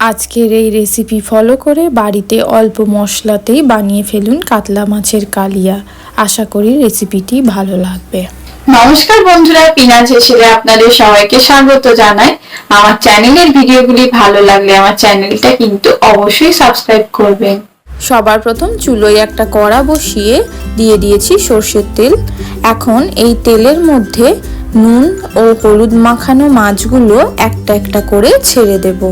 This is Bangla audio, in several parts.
আজকের এই রেসিপি ফলো করে বাড়িতে অল্প মশলাতেই বানিয়ে ফেলুন কাতলা মাছের কালিয়া। আশা করি রেসিপিটি ভালো লাগবে। নমস্কার বন্ধুরা পিনাজ হেসেলে আপনাদের সবাইকে স্বাগত জানাই। আমার চ্যানেলের ভিডিওগুলি ভালো লাগলে আমার চ্যানেলটা কিন্তু অবশ্যই সাবস্ক্রাইব করবেন। সবার প্রথম চুলোয় একটা কড়া বসিয়ে দিয়ে দিয়েছি সর্ষের তেল। এখন এই তেলের মধ্যে নুন ও হলুদ মাখানো মাছগুলো একটা একটা করে ছেড়ে দেব।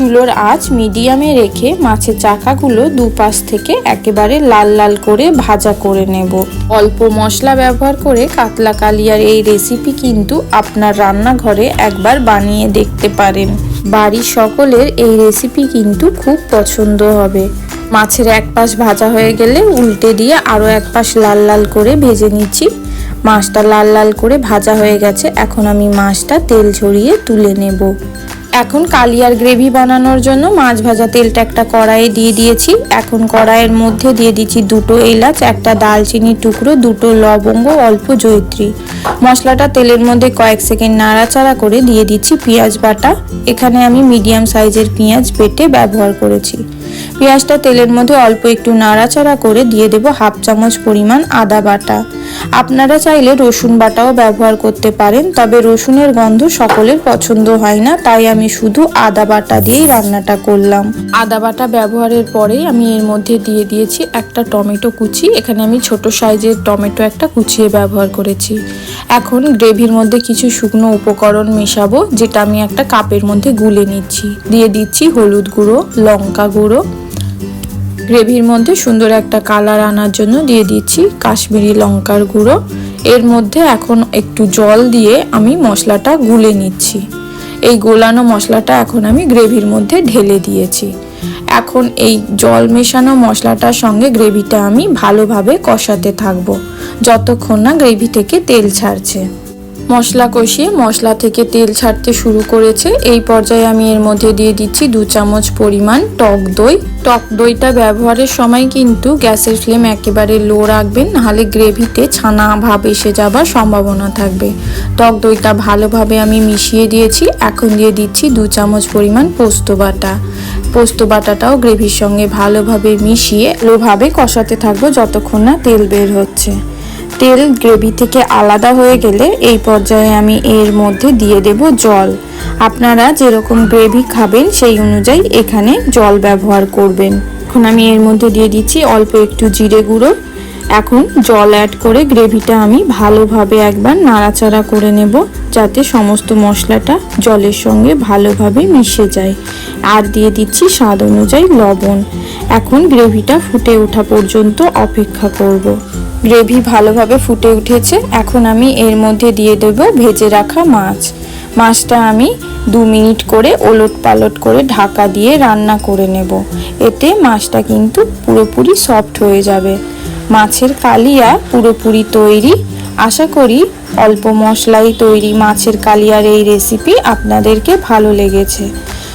চুলোর আঁচ মিডিয়ামে রেখে মাছের চাকাগুলো দুপাশ থেকে একেবারে লাল লাল করে ভাজা করে নেব। অল্প মশলা ব্যবহার করে কাতলা কালিয়ার এই রেসিপি কিন্তু আপনার রান্নাঘরে একবার বানিয়ে দেখতে পারেন। বাড়ির সকলের এই রেসিপি কিন্তু খুব পছন্দ হবে। মাছের এক পাশ ভাজা হয়ে গেলে উল্টে দিয়ে আরও এক পাশ লাল লাল করে ভেজে নিচ্ছি। মাছটা লাল লাল করে ভাজা হয়ে গেছে, এখন আমি মাছটা তেল ঝরিয়ে তুলে নেব। এখন কালিয়ার গ্রেভি বানানোর জন্য মাছ ভাজা তেলটা একটা কড়াইয়ে দিয়ে দিয়েছি। এখন কড়াইয়ের মধ্যে দিয়ে দিচ্ছি দুটো এলাচ, একটা দালচিনির টুকরো, দুটো লবঙ্গ, অল্প জৈত্রী মশলাটা তেলের মধ্যে কয়েক সেকেন্ড নাড়াচাড়া করে দিয়ে দিচ্ছি পেঁয়াজ বাটা। এখানে আমি মিডিয়াম সাইজের পেঁয়াজ বেটে ব্যবহার করেছি। পেঁয়াজটা তেলের মধ্যে অল্প একটু নাড়াচাড়া করে দিয়ে দেব হাফ চামচ পরিমাণ আদা বাটা। আপনারা চাইলে রসুন বাটাও ব্যবহার করতে পারেন, তবে রসুনের গন্ধ সকলের পছন্দ হয় না, তাই আমি শুধু আদা বাটা দিয়েই রান্নাটা করলাম। আদা বাটা ব্যবহারের পরেই আমি এর মধ্যে দিয়ে দিয়েছি একটা টমেটো কুচি। এখানে আমি ছোট সাইজের টমেটো একটা কুচিয়ে ব্যবহার করেছি। এখন গ্রেভির মধ্যে কিছু শুকনো উপকরণ মেশাবো, যেটা আমি একটা কাপের মধ্যে গুলে নিচ্ছি। দিয়ে দিচ্ছি হলুদ গুঁড়ো, লঙ্কা গুঁড়ো গ্রেভির মধ্যে সুন্দর একটা কালার আনার জন্য দিয়ে দিচ্ছি কাশ্মীরি লঙ্কার গুঁড়ো। এর মধ্যে এখন একটু জল দিয়ে আমি মশলাটা গুলে নিচ্ছি। এই গোলানো মশলাটা এখন আমি গ্রেভির মধ্যে ঢেলে দিয়েছি। এখন এই জল মেশানো মশলাটার সঙ্গে গ্রেভিটা আমি ভালোভাবে কষাতে থাকব, যতক্ষণ না গ্রেভি থেকে তেল ছাড়ছে। মশলা কষিয়ে মশলা থেকে তেল ছাড়তে শুরু করেছে। এই পর্যায়ে আমি এর মধ্যে দিয়ে দিচ্ছি দু চামচ পরিমাণ টক দই। টক দইটা ব্যবহারের সময় কিন্তু গ্যাসের ফ্লেম একেবারে লো রাখবেন, নাহলে গ্রেভিতে ছানা ভাব এসে যাবার সম্ভাবনা থাকবে। টক দইটা ভালোভাবে আমি মিশিয়ে দিয়েছি, এখন দিয়ে দিচ্ছি দু চামচ পরিমাণ পোস্ত বাটা। পোস্ত বাটাটাও গ্রেভির সঙ্গে ভালোভাবে মিশিয়ে লোভাবে কষাতে থাকব যতক্ষণ না তেল বের হচ্ছে। তেল গ্রেভি থেকে আলাদা হয়ে গেলে এই পর্যায়ে আমি এর মধ্যে দিয়ে দেব জল। আপনারা যেরকম গ্রেভি খাবেন সেই অনুযায়ী এখানে জল ব্যবহার করবেন। এখন আমি এর মধ্যে দিয়ে দিচ্ছি অল্প একটু জিরে গুঁড়ো। এখন জল অ্যাড করে গ্রেভিটা আমি ভালোভাবে একবার নাড়াচাড়া করে নেব যাতে সমস্ত মশলাটা জলের সঙ্গে ভালোভাবে মিশে যায়। আর দিয়ে দিচ্ছি স্বাদ অনুযায়ী লবণ। এখন গ্রেভিটা ফুটে ওঠা পর্যন্ত অপেক্ষা করব। গ্রেভি ভালোভাবে ফুটে উঠেছে। এখন আমি এর মধ্যে দিয়ে দেব ভেজে রাখা মাছ। মাছটা আমি দু মিনিট করে ওলট পালট করে ঢাকা দিয়ে রান্না করে নেব। এতে মাছটা কিন্তু পুরোপুরি সফট হয়ে যাবে। মাছের কালিয়া পুরোপুরি তৈরি। আশা করি অল্প মশলাই তৈরি মাছের কালিয়ার এই রেসিপি আপনাদেরকে ভালো লেগেছে।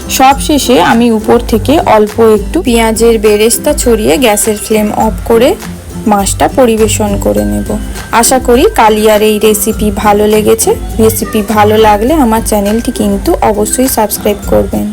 সব শেষে আমি উপর থেকে অল্প একটু পেঁয়াজের বেরেস্তা ছড়িয়ে গ্যাসের ফ্লেম অফ করে মাছটা পরিবেশন করে নেব। আশা করি কালিয়ার এই রেসিপি ভালো লেগেছে। রেসিপি ভালো লাগলে আমার চ্যানেলটি কিন্তু অবশ্যই সাবস্ক্রাইব করবেন।